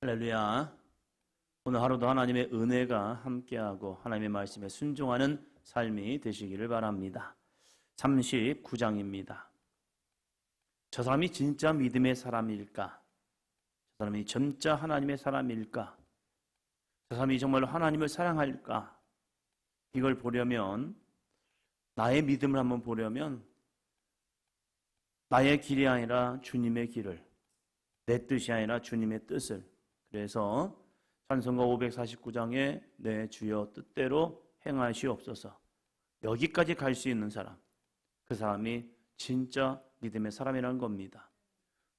할렐루야. 오늘 하루도 하나님의 은혜가 함께하고 하나님의 말씀에 순종하는 삶이 되시기를 바랍니다. 39장입니다. 저 사람이 진짜 믿음의 사람일까? 저 사람이 진짜 하나님의 사람일까? 저 사람이 정말 하나님을 사랑할까? 이걸 보려면 나의 믿음을 한번 보려면 나의 길이 아니라 주님의 길을 내 뜻이 아니라 주님의 뜻을 그래서 찬송가 549장에 내 주여 뜻대로 행하시옵소서 여기까지 갈 수 있는 사람 그 사람이 진짜 믿음의 사람이라는 겁니다.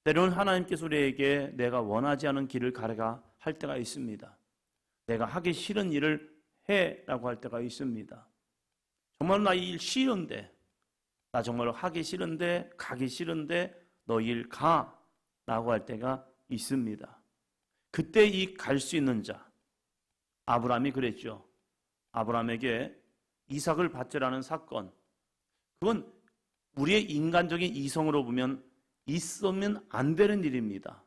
때로는 하나님께서 우리에게 내가 원하지 않은 길을 가려가 할 때가 있습니다. 내가 하기 싫은 일을 해라고 할 때가 있습니다. 정말 나 일 싫은데 나 정말 하기 싫은데 가기 싫은데 너 일 가 라고 할 때가 있습니다. 그때 이 갈 수 있는 자 아브라함이 그랬죠. 아브라함에게 이삭을 받으라는 사건 그건 우리의 인간적인 이성으로 보면 있으면 안 되는 일입니다.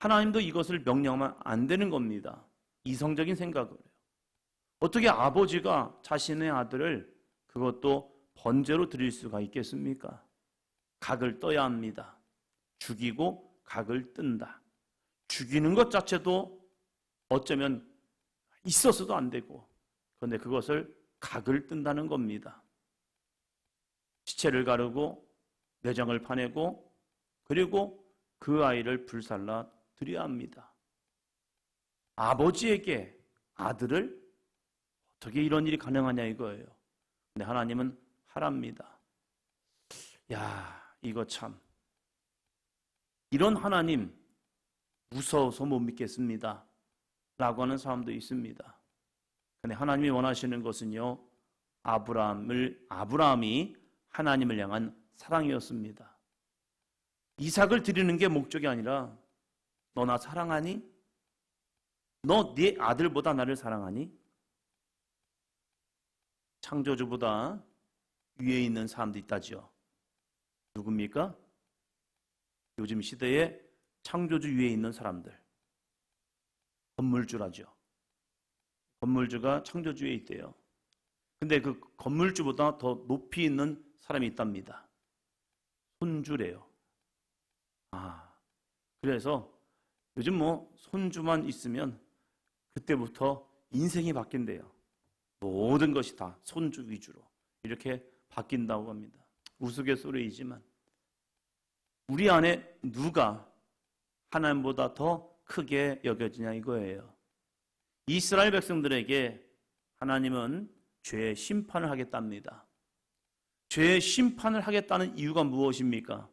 하나님도 이것을 명령하면 안 되는 겁니다. 이성적인 생각을 해요. 어떻게 아버지가 자신의 아들을 그것도 번제로 드릴 수가 있겠습니까? 각을 떠야 합니다. 죽이고 각을 뜬다. 죽이는 것 자체도 어쩌면 있어서도 안 되고 그런데 그것을 각을 뜬다는 겁니다. 시체를 가르고 내장을 파내고 그리고 그 아이를 불살라 드려야 합니다. 아버지에게 아들을 어떻게 이런 일이 가능하냐 이거예요. 근데 하나님은 하랍니다. 야, 이거 참. 이런 하나님 무서워서 못 믿겠습니다. 라고 하는 사람도 있습니다. 근데 하나님이 원하시는 것은요. 아브라함을 아브라함이 하나님을 향한 사랑이었습니다. 이삭을 드리는 게 목적이 아니라 너 나 사랑하니? 너 네 아들보다 나를 사랑하니? 창조주보다 위에 있는 사람도 있다지요. 누굽니까? 요즘 시대에 창조주 위에 있는 사람들. 건물주라죠. 건물주가 창조주 위에 있대요. 근데 그 건물주보다 더 높이 있는 사람이 있답니다. 손주래요. 아, 그래서 요즘 뭐 손주만 있으면 그때부터 인생이 바뀐대요. 모든 것이 다 손주 위주로 이렇게 바뀐다고 합니다. 우스갯소리이지만 우리 안에 누가 하나님보다 더 크게 여겨지냐 이거예요. 이스라엘 백성들에게 하나님은 죄의 심판을 하겠답니다. 죄의 심판을 하겠다는 이유가 무엇입니까?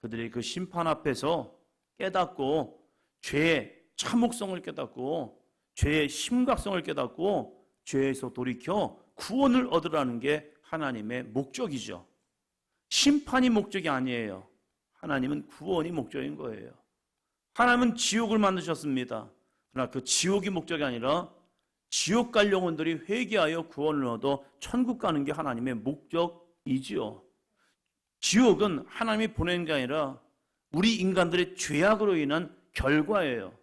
그들이 그 심판 앞에서 깨닫고 죄의 참혹성을 깨닫고 죄의 심각성을 깨닫고 죄에서 돌이켜 구원을 얻으라는 게 하나님의 목적이죠. 심판이 목적이 아니에요. 하나님은 구원이 목적인 거예요. 하나님은 지옥을 만드셨습니다. 그러나 그 지옥이 목적이 아니라 지옥 갈 영혼들이 회개하여 구원을 얻어 천국 가는 게 하나님의 목적이지요. 지옥은 하나님이 보낸 게 아니라 우리 인간들의 죄악으로 인한 결과예요.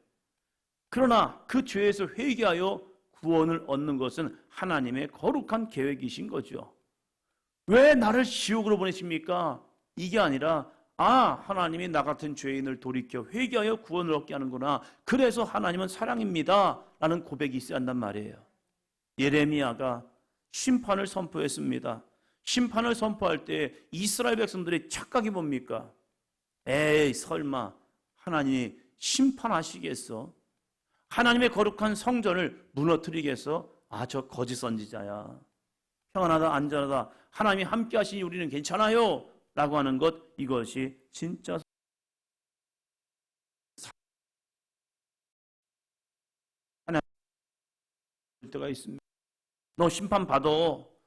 그러나 그 죄에서 회개하여 구원을 얻는 것은 하나님의 거룩한 계획이신 거죠. 왜 나를 지옥으로 보내십니까? 이게 아니라 아, 하나님이 나 같은 죄인을 돌이켜 회개하여 구원을 얻게 하는구나. 그래서 하나님은 사랑입니다. 라는 고백이 있어야 한단 말이에요. 예레미야가 심판을 선포했습니다. 심판을 선포할 때 이스라엘 백성들의 착각이 뭡니까? 에이, 설마 하나님이 심판하시겠어? 하나님의 거룩한 성전을 무너뜨리겠어? 아, 저 거짓 선지자야. 평안하다, 안전하다. 하나님이 함께 하시니 우리는 괜찮아요. 라고 하는 것, 이것이 진짜 하나님 때가 있습니다. 너 심판 받아.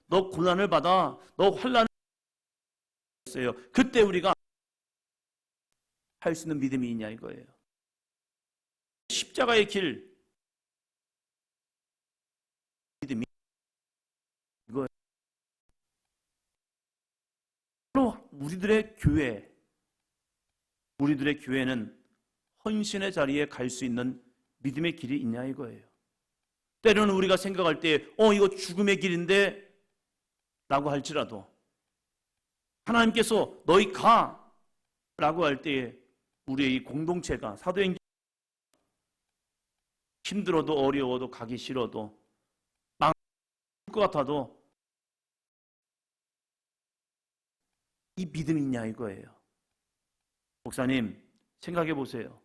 너 고난을 받아. 너 환란을 했어요. 그때 우리가 할 수 있는 믿음이 있냐 이거예요. 십자가의 길 믿음이 이거 우리들의 교회 우리들의 교회는 헌신의 자리에 갈 수 있는 믿음의 길이 있냐 이거예요. 때로는 우리가 생각할 때, 어, 이거 죽음의 길인데, 라고 할지라도, 하나님께서 너희 가! 라고 할 때에, 우리의 이 공동체가, 사도행전, 힘들어도 어려워도 가기 싫어도, 망할 것 같아도, 이 믿음이 있냐 이거예요. 목사님, 생각해 보세요.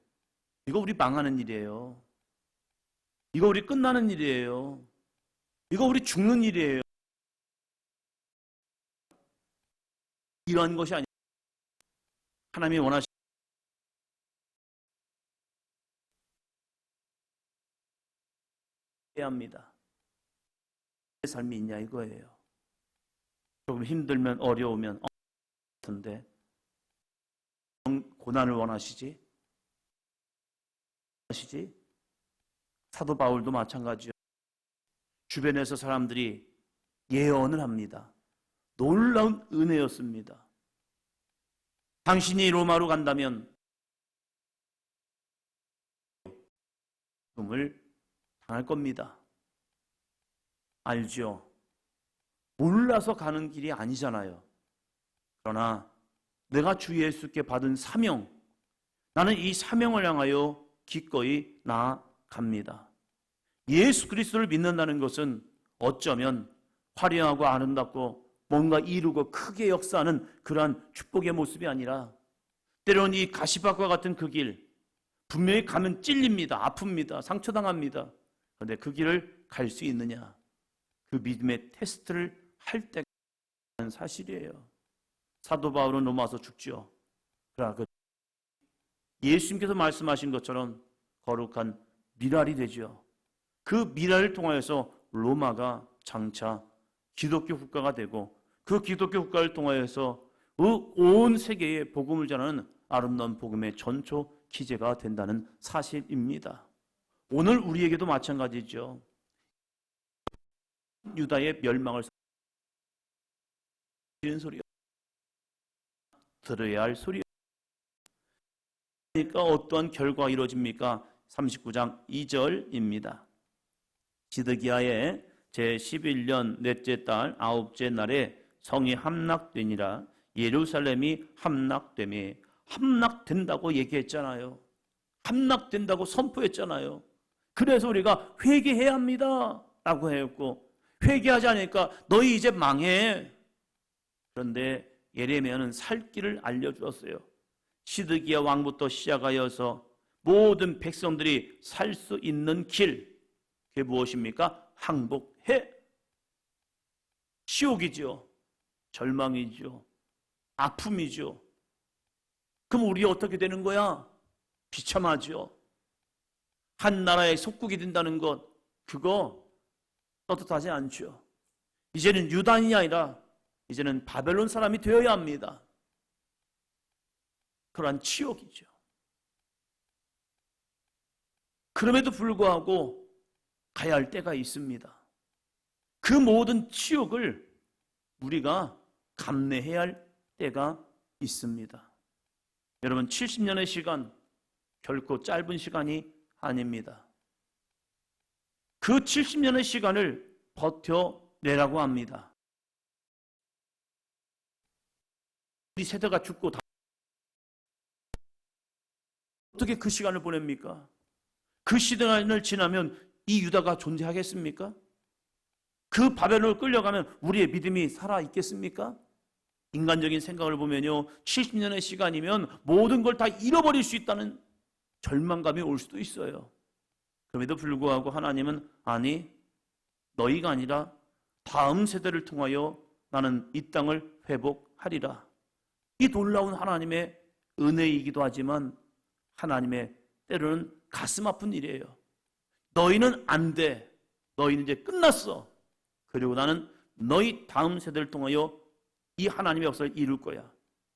이거 우리 망하는 일이에요. 이거 우리 끝나는 일이에요. 이거 우리 죽는 일이에요. 이러한 것이 아니에요. 하나님이 원하시 해야 합니다. 내 삶이 있냐 이거예요. 조금 힘들면 어려우면 어, 같은데 고난을 원하시지? 원하시지? 사도 바울도 마찬가지요. 주변에서 사람들이 예언을 합니다. 놀라운 은혜였습니다. 당신이 로마로 간다면 죽음을 당할 겁니다. 알죠? 몰라서 가는 길이 아니잖아요. 그러나 내가 주 예수께 받은 사명, 나는 이 사명을 향하여 기꺼이 나아갑니다. 예수 그리스도를 믿는다는 것은 어쩌면 화려하고 아름답고 뭔가 이루고 크게 역사하는 그러한 축복의 모습이 아니라 때로는 이 가시밭과 같은 그 길, 분명히 가면 찔립니다. 아픕니다. 상처당합니다. 그런데 그 길을 갈 수 있느냐? 그 믿음의 테스트를 할 때가 사실이에요. 사도 바울은 로마서 죽죠. 그러나 그 예수님께서 말씀하신 것처럼 거룩한 미랄이 되죠. 그 미랄을 통하여서 로마가 장차 기독교 국가가 되고 그 기독교 국가를 통하여서 온 세계에 복음을 전하는 아름다운 복음의 전초 기제가 된다는 사실입니다. 오늘 우리에게도 마찬가지죠. 유다의 멸망을 이런 소리 들어야 할 소리 그러니까 어떠한 결과가 이루어집니까? 39장 2절입니다. 시드기야의 제11년 넷째 달 아홉째 날에 성이 함락되니라 예루살렘이 함락됨에 함락된다고 얘기했잖아요. 함락된다고 선포했잖아요. 그래서 우리가 회개해야 합니다. 라고 했고 회개하지 않으니까 너희 이제 망해. 그런데 예레미야는 살 길을 알려주었어요. 시드기야 왕부터 시작하여서 모든 백성들이 살 수 있는 길, 그게 무엇입니까? 항복해. 시옥이죠. 절망이죠. 아픔이죠. 그럼 우리 어떻게 되는 거야? 비참하죠. 한 나라의 속국이 된다는 것, 그거 떳떳하지 않죠. 이제는 유단이 아니라 이제는 바벨론 사람이 되어야 합니다. 그러한 치욕이죠. 그럼에도 불구하고 가야 할 때가 있습니다. 그 모든 치욕을 우리가 감내해야 할 때가 있습니다. 여러분, 70년의 시간, 결코 짧은 시간이 아닙니다. 그 70년의 시간을 버텨내라고 합니다. 우리 세대가 죽고 다 어떻게 그 시간을 보냅니까? 그 시간을 지나면 이 유다가 존재하겠습니까? 그 바벨론을 끌려가면 우리의 믿음이 살아 있겠습니까? 인간적인 생각을 보면요. 70년의 시간이면 모든 걸 다 잃어버릴 수 있다는 절망감이 올 수도 있어요. 그럼에도 불구하고 하나님은 아니 너희가 아니라 다음 세대를 통하여 나는 이 땅을 회복하리라. 이 놀라운 하나님의 은혜이기도 하지만 하나님의 때로는 가슴 아픈 일이에요. 너희는 안 돼. 너희는 이제 끝났어. 그리고 나는 너희 다음 세대를 통하여 이 하나님의 역사를 이룰 거야.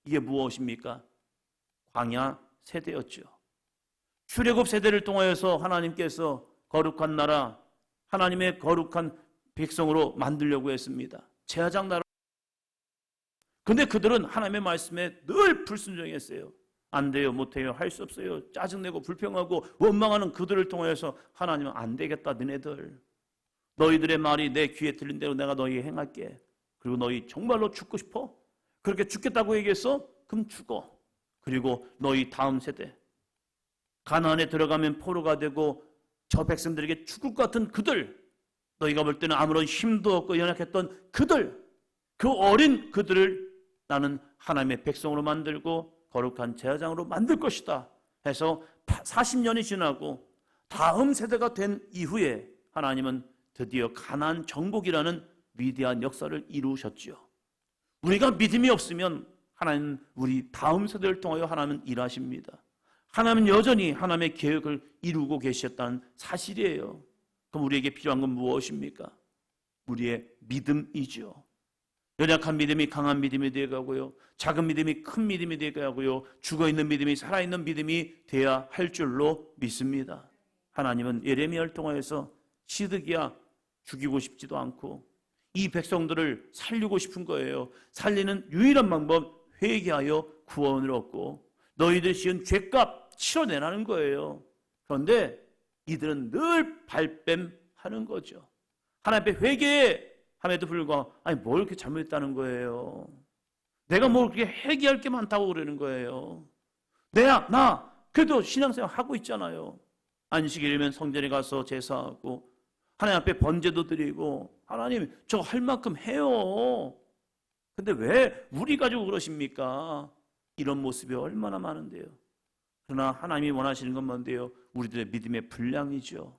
이게 무엇입니까? 광야 세대였죠. 출애굽 세대를 통하여서 하나님께서 거룩한 나라, 하나님의 거룩한 백성으로 만들려고 했습니다. 제사장 나라. 근데 그들은 하나님의 말씀에 늘 불순종했어요. 안 돼요, 못 해요, 할 수 없어요. 짜증내고 불평하고 원망하는 그들을 통해서 하나님은 안 되겠다, 너네들. 너희들의 말이 내 귀에 들린 대로 내가 너희 행할게. 그리고 너희 정말로 죽고 싶어? 그렇게 죽겠다고 얘기했어? 그럼 죽어. 그리고 너희 다음 세대 가나안에 들어가면 포로가 되고 저 백성들에게 죽을 것 같은 그들 너희가 볼 때는 아무런 힘도 없고 연약했던 그들 그 어린 그들을 나는 하나님의 백성으로 만들고 거룩한 제사장으로 만들 것이다 해서 40년이 지나고 다음 세대가 된 이후에 하나님은 드디어 가나안 정복이라는 위대한 역사를 이루셨지요. 우리가 믿음이 없으면 하나님 우리 다음 세대를 통하여 하나님은 일하십니다. 하나님은 여전히 하나님의 계획을 이루고 계셨다는 사실이에요. 그럼 우리에게 필요한 건 무엇입니까? 우리의 믿음이죠. 연약한 믿음이 강한 믿음이 되어가고요. 작은 믿음이 큰 믿음이 되어가고요. 죽어있는 믿음이 살아있는 믿음이 되어야 할 줄로 믿습니다. 하나님은 예레미야를 통하여서 시드기야 죽이고 싶지도 않고 이 백성들을 살리고 싶은 거예요. 살리는 유일한 방법 회개하여 구원을 얻고 너희들 지은 죄값 치러내라는 거예요. 그런데 이들은 늘 발뺌하는 거죠. 하나님 앞에 회개 함에도 불구하고 아니 뭘 이렇게 잘못했다는 거예요. 내가 뭘 그렇게 회개할 게 많다고 그러는 거예요. 내가 나 그래도 신앙생활 하고 있잖아요. 안식일이면 성전에 가서 제사하고 하나님 앞에 번제도 드리고 하나님 저 할 만큼 해요. 근데 왜 우리 가지고 그러십니까? 이런 모습이 얼마나 많은데요. 그러나 하나님이 원하시는 건 뭔데요? 우리들의 믿음의 분량이죠.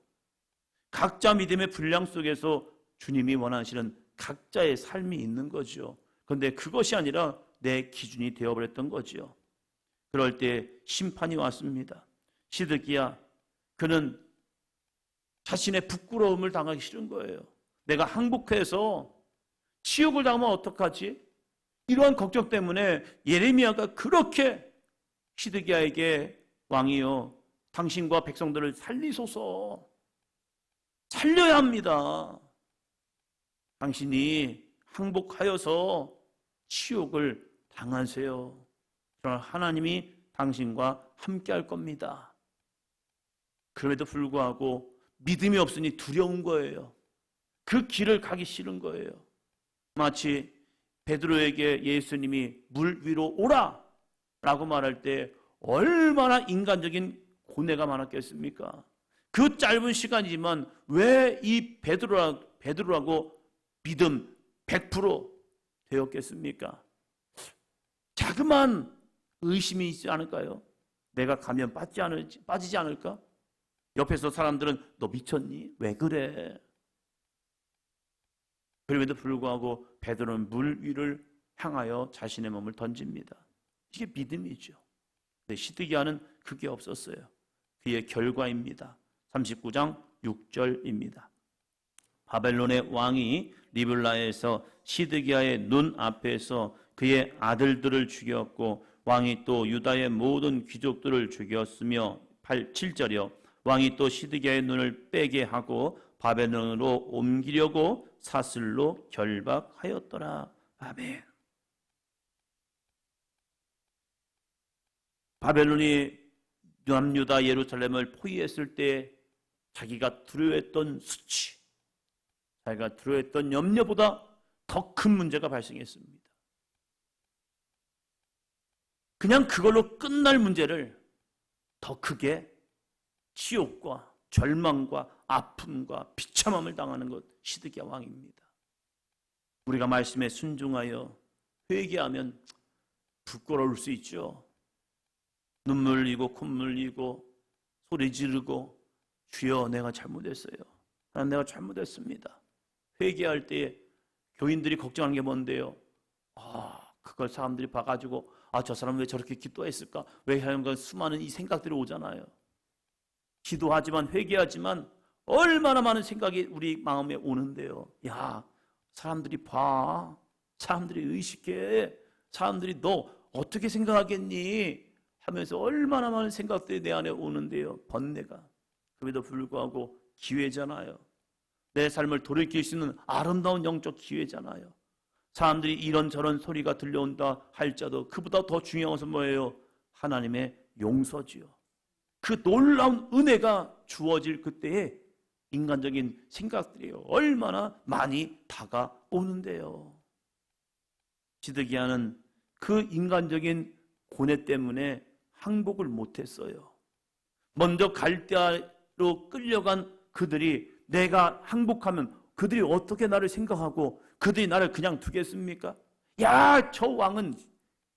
각자 믿음의 분량 속에서 주님이 원하시는 각자의 삶이 있는 거죠. 그런데 그것이 아니라 내 기준이 되어버렸던 거죠. 그럴 때 심판이 왔습니다. 시드기야, 그는 자신의 부끄러움을 당하기 싫은 거예요. 내가 항복해서 치욕을 당하면 어떡하지? 이러한 걱정 때문에 예레미야가 그렇게 시드기야에게 왕이요 당신과 백성들을 살리소서 살려야 합니다. 당신이 항복하여서 치욕을 당하세요. 그러나 하나님이 당신과 함께 할 겁니다. 그럼에도 불구하고 믿음이 없으니 두려운 거예요. 그 길을 가기 싫은 거예요. 마치 베드로에게 예수님이 물 위로 오라 라고 말할 때 얼마나 인간적인 고뇌가 많았겠습니까? 그 짧은 시간이지만 왜 이 베드로라, 베드로라고 믿음 100% 되었겠습니까? 자그만 의심이 있지 않을까요? 내가 가면 빠지지, 않을지, 빠지지 않을까? 옆에서 사람들은 너 미쳤니? 왜 그래? 그럼에도 불구하고 베드로는 물 위를 향하여 자신의 몸을 던집니다. 이게 믿음이죠. 근데 시드기야는 그게 없었어요. 그의 결과입니다. 39장 6절입니다. 바벨론의 왕이 리블라에서 시드기야의 눈 앞에서 그의 아들들을 죽였고 왕이 또 유다의 모든 귀족들을 죽였으며 8, 7절이요. 왕이 또 시드기야의 눈을 빼게 하고 바벨론으로 옮기려고 사슬로 결박하였더라. 아멘. 바벨론이 남유다 예루살렘을 포위했을 때 자기가 두려워했던 수치, 자기가 두려워했던 염려보다 더 큰 문제가 발생했습니다. 그냥 그걸로 끝날 문제를 더 크게 지옥과 절망과 아픔과 비참함을 당하는 것 시드기야 왕입니다. 우리가 말씀에 순종하여 회개하면 부끄러울 수 있죠. 눈물 흘리고 콧물 흘리고 소리 지르고 주여 내가 잘못했어요. 하나님 내가 잘못했습니다. 회개할 때 교인들이 걱정하는 게 뭔데요? 아, 그걸 사람들이 봐가지고 아, 저 사람 왜 저렇게 기도했을까? 왜 하는 건 수많은 이 생각들이 오잖아요. 기도하지만 회개하지만 얼마나 많은 생각이 우리 마음에 오는데요. 야, 사람들이 봐. 사람들이 의식해. 사람들이 너 어떻게 생각하겠니? 하면서 얼마나 많은 생각들이 내 안에 오는데요. 번뇌가. 그럼에도 불구하고 기회잖아요. 내 삶을 돌이킬 수 있는 아름다운 영적 기회잖아요. 사람들이 이런저런 소리가 들려온다 할자도 그보다 더 중요한 것은 뭐예요? 하나님의 용서지요. 그 놀라운 은혜가 주어질 그때에 인간적인 생각들이 얼마나 많이 다가오는데요. 시드기야는 그 인간적인 고뇌 때문에 항복을 못했어요. 먼저 갈대아로 끌려간 그들이 내가 항복하면 그들이 어떻게 나를 생각하고 그들이 나를 그냥 두겠습니까? 야, 저 왕은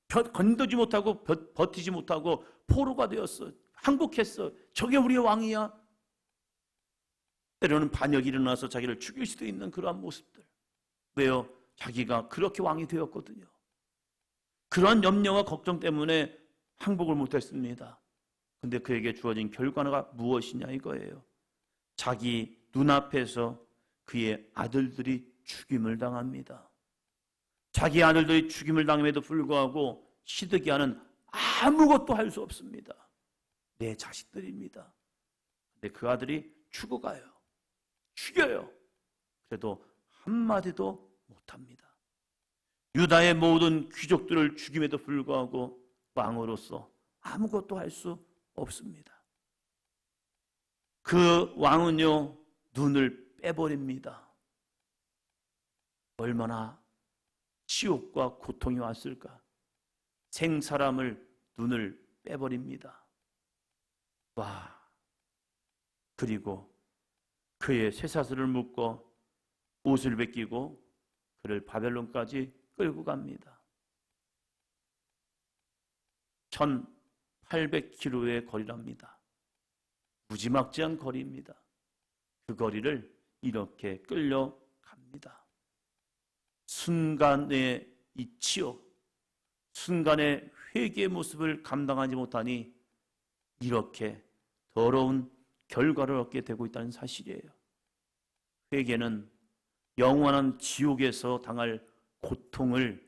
벼- 건너지 못하고 버- 버티지 못하고 포로가 되었어. 항복했어. 저게 우리의 왕이야. 때로는 반역이 일어나서 자기를 죽일 수도 있는 그러한 모습들. 왜요? 자기가 그렇게 왕이 되었거든요. 그러한 염려와 걱정 때문에 항복을 못했습니다. 근데 그에게 주어진 결과가 무엇이냐 이거예요. 자기 눈앞에서 그의 아들들이 죽임을 당합니다. 자기 아들들이 죽임을 당함에도 불구하고 시드기야는 아무것도 할 수 없습니다. 내 자식들입니다. 근데 그 아들이 죽어가요. 죽여요. 그래도 한마디도 못합니다. 유다의 모든 귀족들을 죽임에도 불구하고 왕으로서 아무것도 할 수 없습니다. 그 왕은요, 눈을 빼버립니다. 얼마나 치욕과 고통이 왔을까? 생사람을 눈을 빼버립니다. 와. 그리고 그의 쇠사슬을 묶어 옷을 벗기고 그를 바벨론까지 끌고 갑니다. 1800km의 거리랍니다. 무지막지한 거리입니다. 그 거리를 이렇게 끌려갑니다. 순간의 이 치욕, 순간의 회개의 모습을 감당하지 못하니 이렇게 더러운 결과를 얻게 되고 있다는 사실이에요. 회개는 영원한 지옥에서 당할 고통을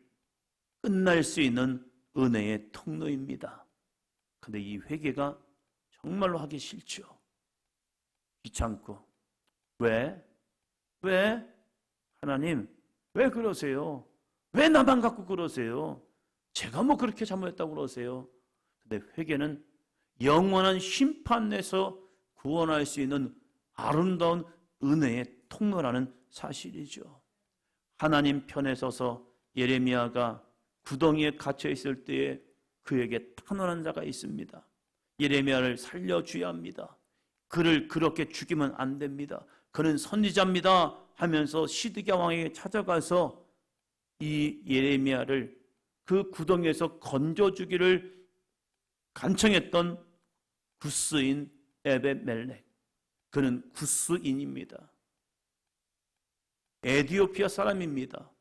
끝날 수 있는 은혜의 통로입니다. 근데 이 회개가 정말로 하기 싫죠. 귀찮고. 왜? 왜? 하나님, 왜 그러세요? 왜 나만 갖고 그러세요? 제가 뭐 그렇게 잘못했다고 그러세요? 근데 회개는 영원한 심판에서 구원할 수 있는 아름다운 은혜의 통로라는 사실이죠. 하나님 편에 서서 예레미야가 구덩이에 갇혀 있을 때에 그에게 탄원한 자가 있습니다. 예레미야를 살려줘야 합니다. 그를 그렇게 죽이면 안 됩니다. 그는 선지자입니다 하면서 시드기야 왕에게 찾아가서 이 예레미야를 그 구덩이에서 건져주기를 간청했던 구스인 에베멜렉. 그는 구스인입니다. 에디오피아 사람입니다.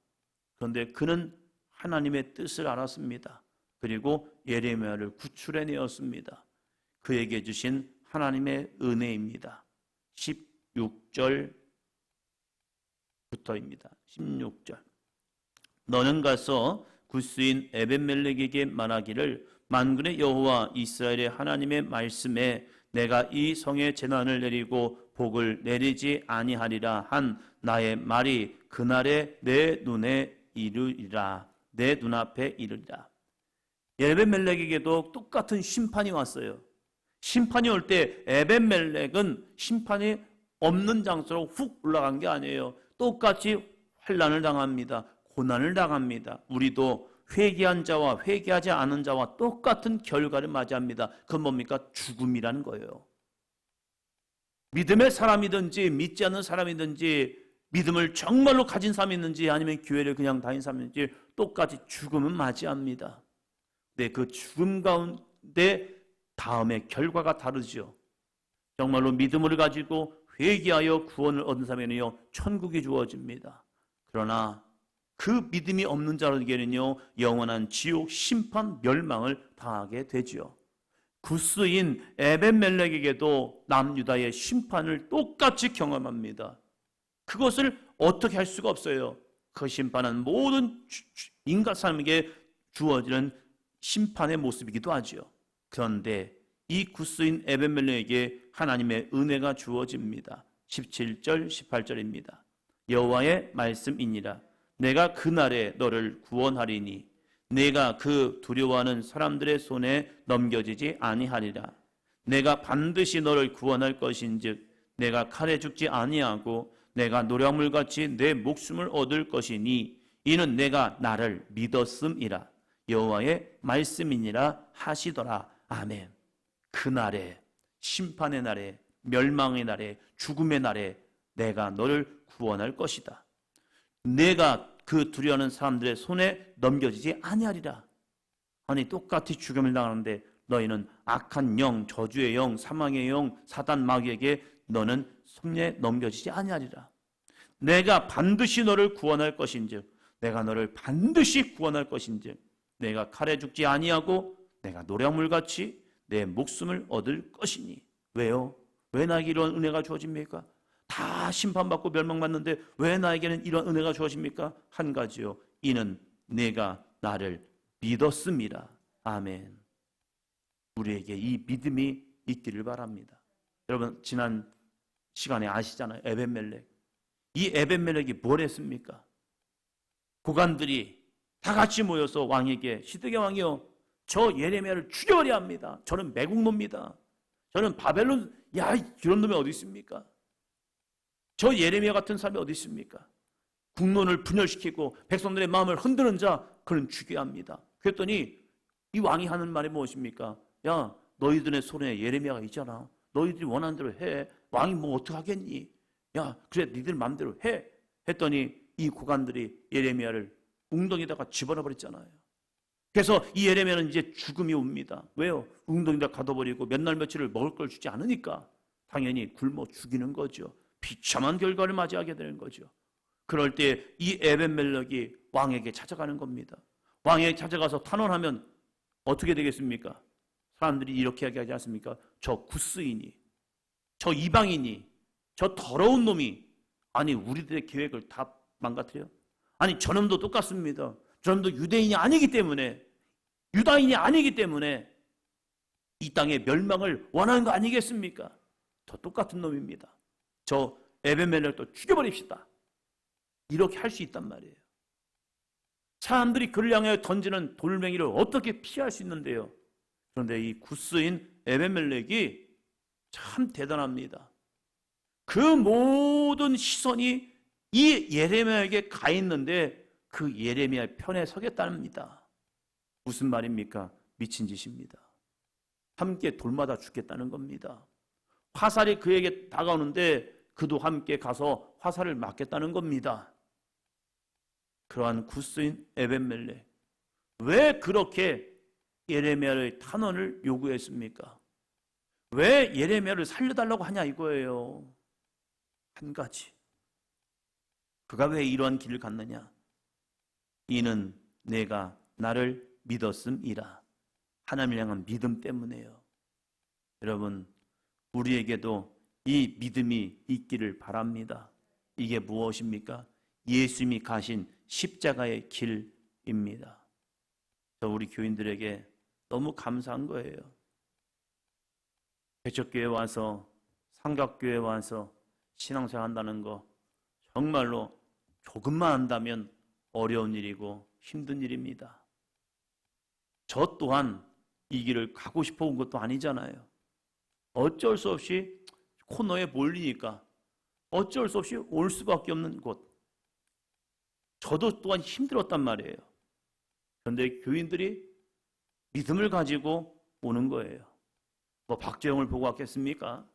그런데 그는 하나님의 뜻을 알았습니다. 그리고 예레미야를 구출해내었습니다. 그에게 주신 하나님의 은혜입니다. 16절부터입니다. 16절. 너는 가서 구스인 에벤멜렉에게 말하기를 만군의 여호와 이스라엘의 하나님의 말씀에 내가 이 성에 재난을 내리고 복을 내리지 아니하리라 한 나의 말이 그날에 내 눈에 이르리라 내 눈앞에 이르리라 에벤멜렉에게도 똑같은 심판이 왔어요. 심판이 올 때 에벤멜렉은 심판이 없는 장소로 훅 올라간 게 아니에요. 똑같이 환란을 당합니다. 고난을 당합니다. 우리도 회개한 자와 회개하지 않은 자와 똑같은 결과를 맞이합니다. 그건 뭡니까? 죽음이라는 거예요. 믿음의 사람이든지 믿지 않는 사람이든지 믿음을 정말로 가진 사람이든지 아니면 교회를 그냥 다닌 사람이든지 똑같이 죽음은 맞이합니다. 네, 그 죽음 가운데 다음의 결과가 다르죠. 정말로 믿음을 가지고 회개하여 구원을 얻은 사람에는요 천국이 주어집니다. 그러나 그 믿음이 없는 자에게는요 영원한 지옥 심판 멸망을 당하게 되지요. 구스인 에벤멜렉에게도 남유다의 심판을 똑같이 경험합니다. 그것을 어떻게 할 수가 없어요. 그 심판은 모든 인간 사람에게 주어지는 심판의 모습이기도 하지요. 그런데 이 구스인 에벤멜렉에게 하나님의 은혜가 주어집니다. 17절 18절입니다. 여호와의 말씀이니라 내가 그날에 너를 구원하리니 내가 그 두려워하는 사람들의 손에 넘겨지지 아니하리라. 내가 반드시 너를 구원할 것인즉 내가 칼에 죽지 아니하고 내가 노량물 같이 내 목숨을 얻을 것이니 이는 내가 나를 믿었음이라 여호와의 말씀이니라 하시더라 아멘 그날에 심판의 날에 멸망의 날에 죽음의 날에 내가 너를 구원할 것이다 내가 그 두려워하는 사람들의 손에 넘겨지지 아니하리라 아니 똑같이 죽음을 당하는데 너희는 악한 영, 저주의 영, 사망의 영, 사단 마귀에게 너는 손에 넘겨지지 아니하리라. 내가 반드시 너를 구원할 것인즉 내가 너를 반드시 구원할 것인즉 내가 칼에 죽지 아니하고 내가 노량물같이 내 목숨을 얻을 것이니 왜요? 왜 나에게 이런 은혜가 주어집니까? 다 심판받고 멸망받는데 왜 나에게는 이런 은혜가 주어집니까? 한 가지요. 이는 내가 나를 믿었습니다. 아멘. 우리에게 이 믿음이 있기를 바랍니다. 여러분 지난 시간에 아시잖아요. 에벤멜렉. 이 에벤멜렉이 뭘 했습니까? 고관들이 다 같이 모여서 왕에게 시드게 왕이요. 저 예레미야를 죽여버려야 합니다. 저는 매국노입니다. 저는 바벨론 야 이런 놈이 어디 있습니까? 저 예레미야 같은 사람이 어디 있습니까? 국론을 분열시키고 백성들의 마음을 흔드는 자 그는 죽여야 합니다. 그랬더니 이 왕이 하는 말이 무엇입니까? 야 너희들의 손에 예레미야가 있잖아. 너희들이 원하는 대로 해. 왕이 뭐 어떻게 하겠니? 야 그래 니들 마음대로 해. 했더니 이 고관들이 예레미야를 웅덩이다가 집어넣어 버렸잖아요. 그래서 이 예레미야는 이제 죽음이 옵니다. 왜요? 웅덩이다 가둬버리고 몇 날 며칠을 먹을 걸 주지 않으니까 당연히 굶어 죽이는 거죠. 비참한 결과를 맞이하게 되는 거죠. 그럴 때 이 에벤멜렉이 왕에게 찾아가는 겁니다. 왕에게 찾아가서 탄원하면 어떻게 되겠습니까? 사람들이 이렇게 이야기하지 않습니까? 저 구스인이, 저 이방인이, 저 더러운 놈이 아니 우리들의 계획을 다 망가뜨려? 아니 저놈도 똑같습니다. 저놈도 유대인이 아니기 때문에 유다인이 아니기 때문에 이 땅의 멸망을 원하는 거 아니겠습니까? 저 똑같은 놈입니다. 저 에벤멜렉도 죽여버립시다. 이렇게 할 수 있단 말이에요. 사람들이 그를 향해 던지는 돌멩이를 어떻게 피할 수 있는데요? 그런데 이 구스인 에벤멜렉이 참 대단합니다. 그 모든 시선이 이 예레미야에게 가 있는데 그 예레미야의 편에 서겠답니다. 무슨 말입니까? 미친 짓입니다. 함께 돌마다 죽겠다는 겁니다. 화살이 그에게 다가오는데 그도 함께 가서 화살을 맞겠다는 겁니다. 그러한 구스인 에벤멜레 왜 그렇게 예레미야의 탄원을 요구했습니까? 왜 예레미야를 살려달라고 하냐 이거예요. 한 가지. 그가 왜 이러한 길을 갔느냐? 이는 내가 나를 믿었음이라. 하나님을 향한 믿음 때문에요. 여러분, 우리에게도 이 믿음이 있기를 바랍니다. 이게 무엇입니까? 예수님이 가신 십자가의 길입니다. 저 우리 교인들에게 너무 감사한 거예요. 개척교회 와서 삼각교회 와서 신앙생활 한다는 거 정말로 조금만 한다면 어려운 일이고 힘든 일입니다. 저 또한 이 길을 가고 싶어 온 것도 아니잖아요. 어쩔 수 없이 코너에 몰리니까 어쩔 수 없이 올 수밖에 없는 곳. 저도 또한 힘들었단 말이에요. 그런데 교인들이 믿음을 가지고 오는 거예요. 뭐 박재영을 보고 왔겠습니까?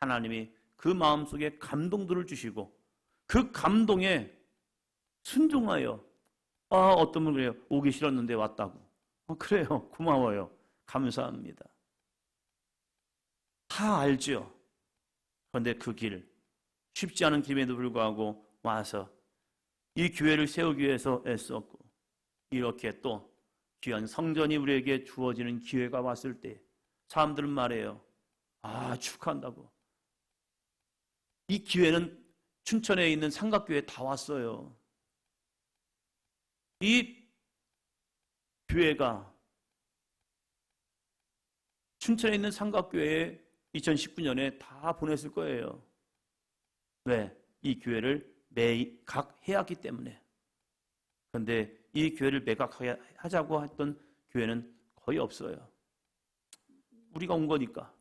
하나님이 그 마음속에 감동들을 주시고 그 감동에 순종하여. 아 어떤 분 그래요? 오기 싫었는데 왔다고. 어, 그래요. 고마워요. 감사합니다. 다 알죠. 그런데 그 길 쉽지 않은 길임에도 불구하고 와서 이 교회를 세우기 위해서 애썼고 이렇게 또 귀한 성전이 우리에게 주어지는 기회가 왔을 때 사람들은 말해요. 아 축하한다고. 이 기회는 춘천에 있는 삼각교회 다 왔어요. 이 교회가 춘천에 있는 삼각교회에 2019년에 다 보냈을 거예요. 왜? 이 교회를 매각 해야 하기 때문에. 그런데 이 교회를 매각하자고 했던 교회는 거의 없어요. 우리가 온 거니까.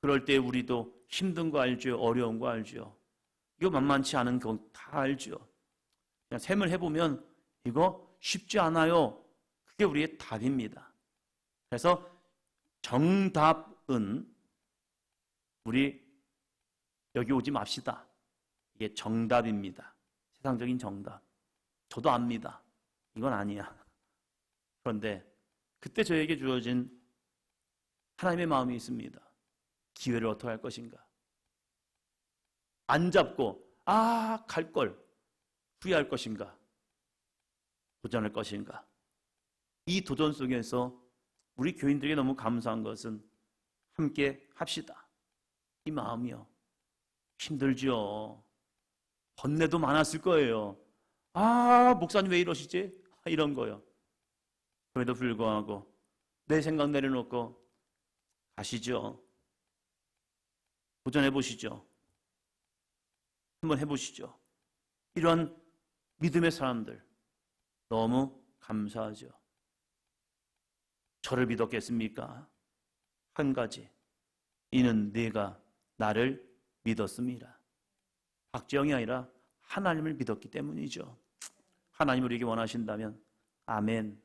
그럴 때 우리도 힘든 거 알죠. 어려운 거 알죠. 이거 만만치 않은 거 다 알죠. 그냥 셈을 해보면 이거 쉽지 않아요. 그게 우리의 답입니다. 그래서 정답은 우리 여기 오지 맙시다. 이게 정답입니다. 세상적인 정답. 저도 압니다. 이건 아니야. 그런데 그때 저에게 주어진 하나님의 마음이 있습니다. 기회를 어떻게 할 것인가? 안 잡고 아, 갈 걸 후회할 것인가? 도전할 것인가? 이 도전 속에서 우리 교인들에게 너무 감사한 것은 함께 합시다. 이 마음이요. 힘들죠. 번뇌도 많았을 거예요. 아, 목사님 왜 이러시지? 이런 거요. 그래도 불구하고 내 생각 내려놓고 가시죠. 도전해 보시죠. 한번 해 보시죠. 이런 믿음의 사람들 너무 감사하죠. 저를 믿었겠습니까? 한 가지. 이는 네가 나를 믿었습니다. 박지영이 아니라 하나님을 믿었기 때문이죠. 하나님을 우리에게 원하신다면 아멘.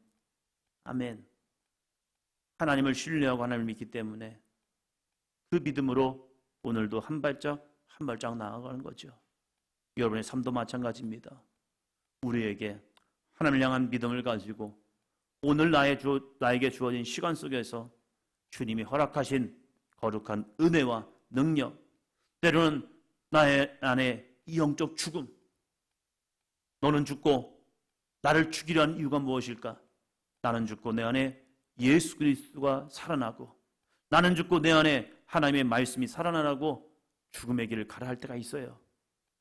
아멘. 하나님을 신뢰하고 하나님을 믿기 때문에 그 믿음으로 오늘도 한 발짝 한 발짝 나아가는 거죠. 여러분의 삶도 마찬가지입니다. 우리에게 하나님을 향한 믿음을 가지고 오늘 나의 주, 나에게 주어진 시간 속에서 주님이 허락하신 거룩한 은혜와 능력, 때로는 나의 안에 이 영적 죽음, 너는 죽고 나를 죽이려 한 이유가 무엇일까? 나는 죽고 내 안에 예수 그리스도가 살아나고 나는 죽고 내 안에 하나님의 말씀이 살아나라고 죽음의 길을 가라 할 때가 있어요.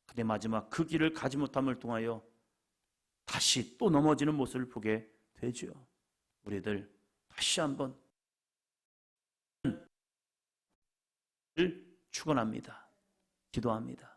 근데 마지막 그 길을 가지 못함을 통하여 다시 또 넘어지는 모습을 보게 되죠. 우리들 다시 한번 축원합니다. 기도합니다.